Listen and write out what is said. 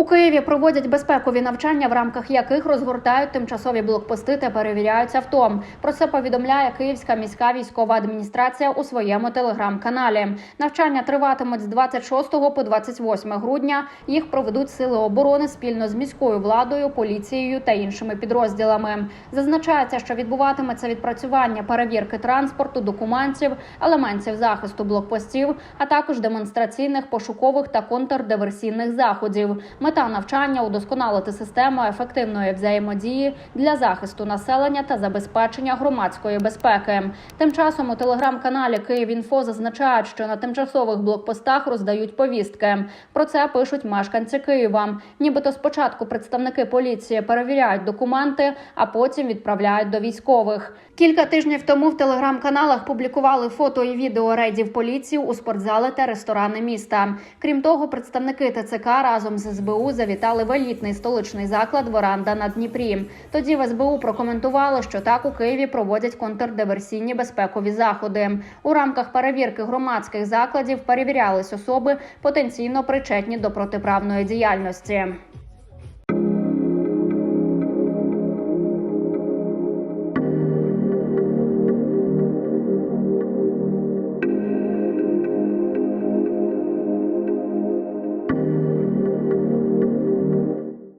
У Києві проводять безпекові навчання, в рамках яких розгортають тимчасові блокпости та перевіряють авто. Про це повідомляє Київська міська військова адміністрація у своєму телеграм-каналі. Навчання триватимуть з 26 по 28 грудня. Їх проведуть сили оборони спільно з міською владою, поліцією та іншими підрозділами. Зазначається, що відбуватиметься відпрацювання перевірки транспорту, документів, елементів захисту блокпостів, а також демонстраційних, пошукових та контрдиверсійних заходів. Мета навчання удосконалити систему ефективної взаємодії для захисту населення та забезпечення громадської безпеки. Тим часом у телеграм-каналі «Київінфо» зазначають, що на тимчасових блокпостах роздають повістки. Про це пишуть мешканці Києва. Нібито спочатку представники поліції перевіряють документи, а потім відправляють до військових. Кілька тижнів тому в телеграм-каналах публікували фото і відео рейдів поліції у спортзали та ресторани міста. Крім того, представники ТЦК разом з СБУ завітали в елітний столичний заклад Веранда на Дніпрі. Тоді в СБУ прокоментували, що так у Києві проводять контрдиверсійні безпекові заходи. У рамках перевірки громадських закладів перевірялись особи потенційно причетні до протиправної діяльності.